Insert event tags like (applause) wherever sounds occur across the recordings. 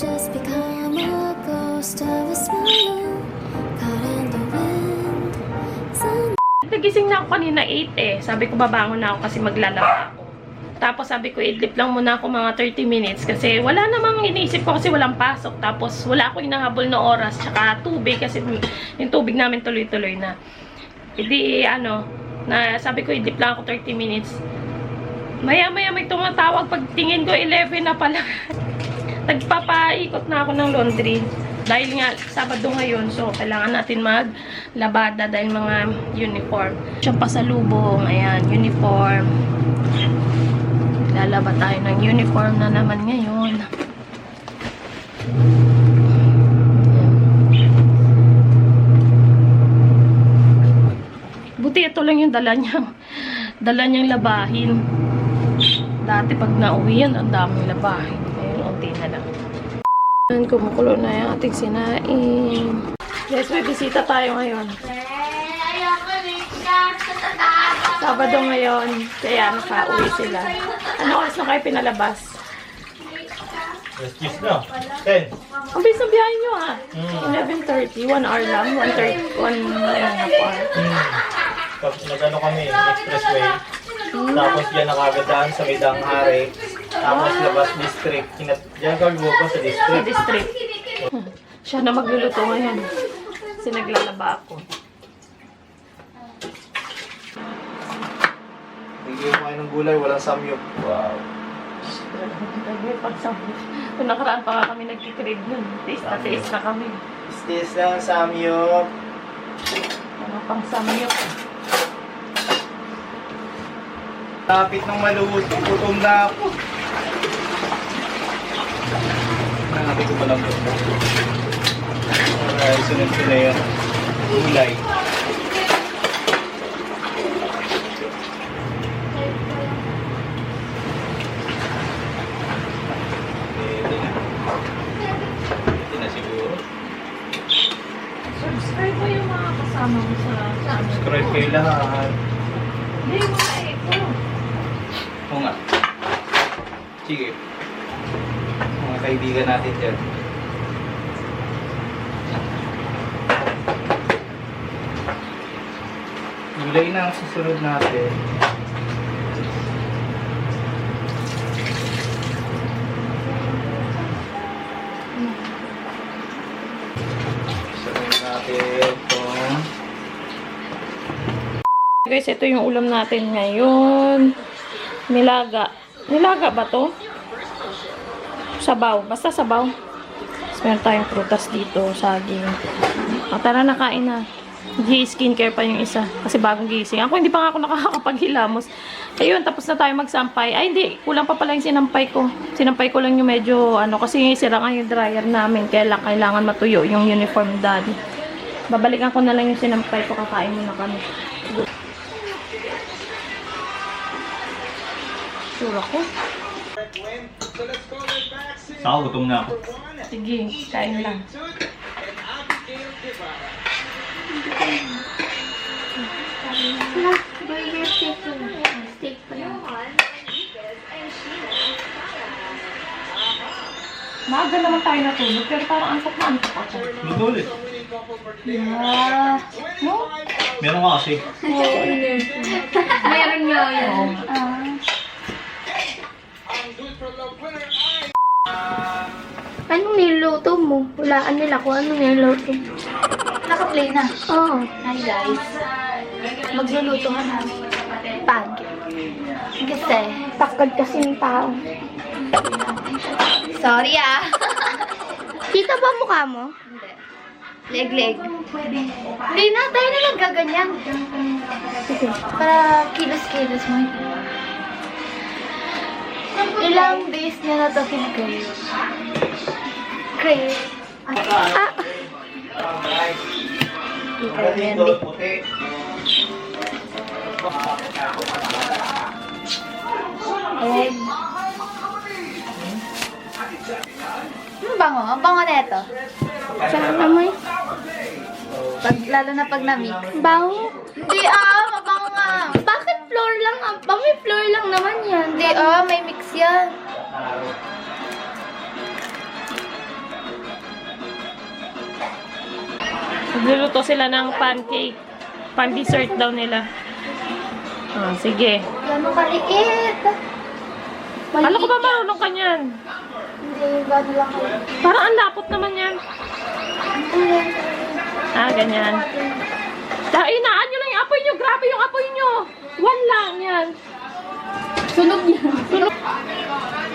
just become a ghost of a smile. Caught in the wind. Sun Nagising na ako kanina 8 eh. Sabi ko babangon na ako kasi maglalaba ako. Tapos sabi ko idlip lang muna ako mga 30 minutes kasi wala namang iniisip ko kasi walang pasok. Tapos wala akong inahabol na oras tsaka tubig kasi yung tubig namin tuloy-tuloy na. Hindi ano, na sabi ko idlip lang ako 30 minutes. Maya-maya may tumatawag pag tingin ko 11 na pala. (laughs) Nagpapaikot na ako ng laundry. Dahil nga, Sabado ngayon, so kailangan natin maglabada dahil mga uniform. Siya pasalubong, ayan, uniform. Lalaba tayo ng uniform na naman ngayon. Buti ito lang yung dala niya. Dala niyang labahin. Dati pag nauwi yan, ang daming labahin. Unti na lang. Ayan, kumukulo na yung ating sinain. Yes, may bisita tayo ngayon. Sabado ngayon, kaya nakauwi sila. Ano oras na kayo pinalabas? Excuse na. Ten. Ang bilis ng biyahe nyo ha. Mm. 11.30, 1 hour lang. 1.30, 1 and a half hour. Hmm. Tapos nag-ano kami, expressway. Tapos diyan nakagandaan sa Midang Hari. Tapos labas district. Kinat diyan kami buko sa Sa district. district. Siya na magluluto ngayon. Kasi naglalaba ako. Hindi ko kayo ng gulay, walang samyok. Wow. Kung nakaraan pa nga kami nagkikrib nun. Tiis na tiis na kami. Stis lang samyok. Ano pang samyok. Lapit ng maluto, gutom na ako. Hanapin ko palang ito. Alright, sunod ko na yun. Gulay. Subscribe mo yung mga kasama mo sa channel. Subscribe kayo lahat. Hindi, mga eko. Oo nga. Sige. Kaibigan natin dyan. Gulay na ang susunod natin. Sunod natin itong Guys, ito yung ulam natin ngayon. Nilaga. Nilaga ba to? Sabaw. Basta sabaw. Tapos meron tayong prutas dito, saging. O, tara na, kain na. G skincare pa yung isa. Kasi bagong gising. Ako hindi pa nga ako nakakapaghilamos. Ayun, tapos na tayo magsampay. Ay, hindi. Kulang pa pala yung sinampay ko. Sinampay ko lang yung medyo, ano, kasi sira nga yung dryer namin. Kaya lang, kailangan matuyo yung uniform daddy. Babalikan ko na lang yung sinampay ko. Kakain muna kami. Sura ko. Saka gutom na ako. Sige, kain lang. burger steak Steak pa lang. Maaga naman tayo natulog, pero parang antok na antok ako. Luto ulit. Yeah. No? Meron ka kasi. Meron nyo yun. Oo nga. Anong niluto mo? Hulaan nila kung anong niluto mo. Naka-play na. Oo. Hi guys. Magluluto ka na. Pag. Kasi, Takad kasi ng tao. sorry ah. Kita ba mukha mo? Leg-leg. Hindi na, tayo na lang gaganyan. Para kilos-kilos mo. Ilang days niya na to kinakain. Crave. Ah! Dito, puti. Leg. Ang bango. Ang bango na ito. Mo eh. Pag, lalo na pag na-mix. Bango. Hindi ah, mabango nga. Bakit floor lang? ah? Bami floor lang naman yan. Hindi ah, may mix yan. Nagluluto sila ng pancake. Pan-dessert daw nila. Ah, sige. Gano'ng kaliit. Kala ko ba marunong ka niyan? Hindi, gano'n lang kaliit. Parang ang lapot naman yan. Ah, ganyan. Dahil inaan nyo lang yung apoy nyo. Grabe yung apoy nyo. One lang yan. Sunog niya. Sunog.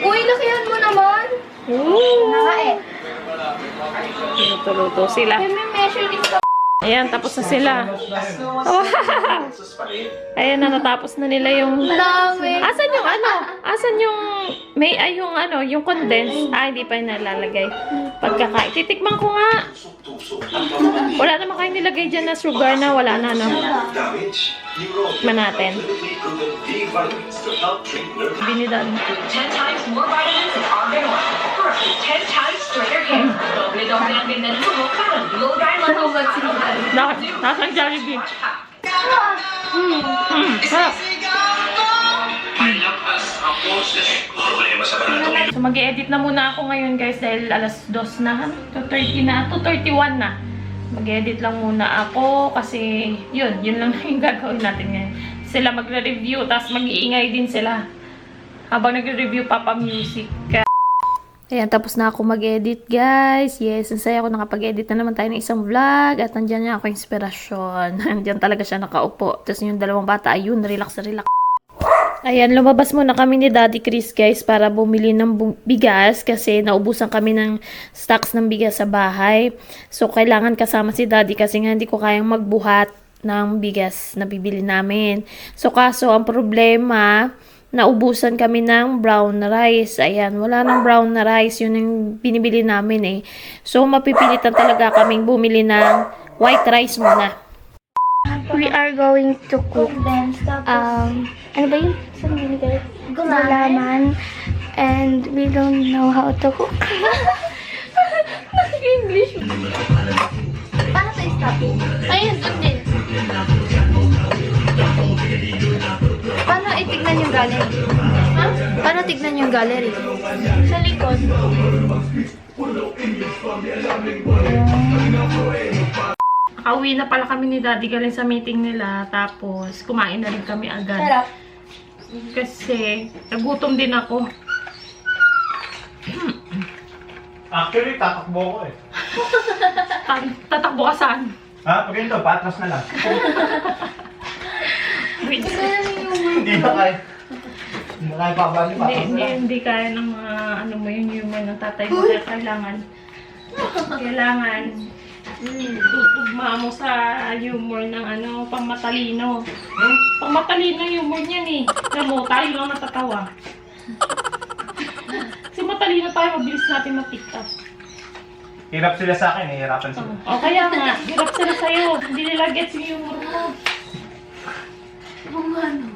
Uy, lakihan mo naman. Ooh. Nakain. Luto-luto sila. May measuring. Ayan, tapos na sila. Wow! (laughs) Ayan na, natapos na nila yung... Asan yung ano? Asan yung... May, ay, yung ano, yung condense. Ah, hindi pa yung nalalagay. Pagkakain. Titikman ko nga. Wala naman kayo nilagay dyan na sugar na wala na, no? Tikman natin. Binidan. 10 times more vitamins and argan to 10 times straighter hair. Doble ang ganda ng mo para glow dye lang ang Bakit? Nasaan Jollibee? Mm, mm, sarap. So mag-edit na muna ako ngayon guys dahil alas 2 na, 2.30 na, 2.31 na. Mag-edit lang muna ako kasi yun, yun lang (laughs) yung gagawin natin ngayon. Sila magre-review, tapos mag-iingay din sila. Habang nagre-review Papa Music. Ayan, tapos na ako mag-edit, guys. Yes, ang saya ko nakapag-edit na naman tayo ng isang vlog. At nandyan niya ako inspirasyon. (laughs) Nandyan talaga siya nakaupo. Tapos yung dalawang bata, ayun, relax na relax. Ayan, lumabas muna kami ni Daddy Chris, guys, para bumili ng bigas kasi naubusan kami ng stocks ng bigas sa bahay. So, kailangan kasama si Daddy kasi nga hindi ko kayang magbuhat ng bigas na bibili namin. So, kaso, ang problema, naubusan kami ng brown rice. Ayan, wala ng brown na rice. Yun yung binibili namin eh. So, mapipilitan talaga kaming bumili ng white rice muna. We are going to cook um ano ba yun? Gulaman. And we don't know how to cook. (laughs) English. Paano sa stop? Ayun, doon din. Gallery? Ha? Paano tignan yung gallery? Sa likod. Nakauwi na pala kami ni Daddy galing sa meeting nila. Tapos, kumain na rin kami agad. Sarap. Kasi, nagutom din ako. Actually, tatakbo ko eh. (laughs) Ta- tatakbo ka saan? Ha? Pag ganito, patras na lang. (laughs) Wait. Hindi na kaya. Hindi na kaya pabali, Hindi, hindi, lang. hindi kaya ng mga, ano mo, yung humor ng tatay mo. Kaya kailangan, kailangan, tutugma mo sa humor ng ano, pang matalino. Hmm? Pang matalino yung humor niyan eh. Alam mo, tayo lang natatawa. Kasi matalino tayo, mabilis natin ma-pick up. Hirap sila sa akin, hihirapan sila. O kaya nga, hirap sila sa'yo. Hindi nila gets yung humor mo. Pag inabos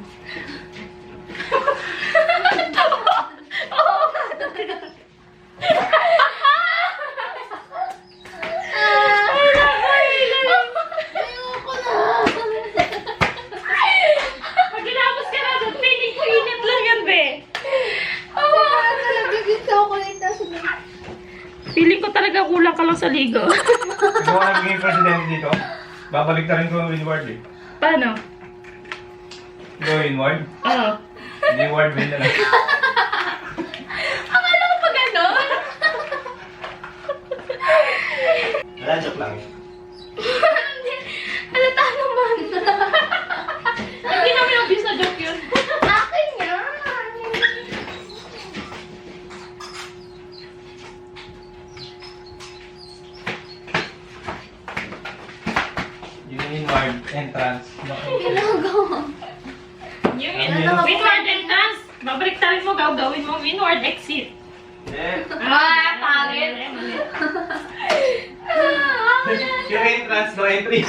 Feeling ko talaga kulang ka lang sa ligo. Kung ako nagiging presidente dito, babalik na rin ko yung word eh. Paano? Go inward. Oo. Hindi word win na (laughs) lang. Akala ko pa gano'n? Wala, joke lang. Halata naman. Hindi namin obvious na joke yun. Akin yan. Yung inward entrance. Yung Ano ano, windward entrance. Babalik mo, gagawin mo windward exit. Eh, Ah, pangit. Yung entrance, no entry.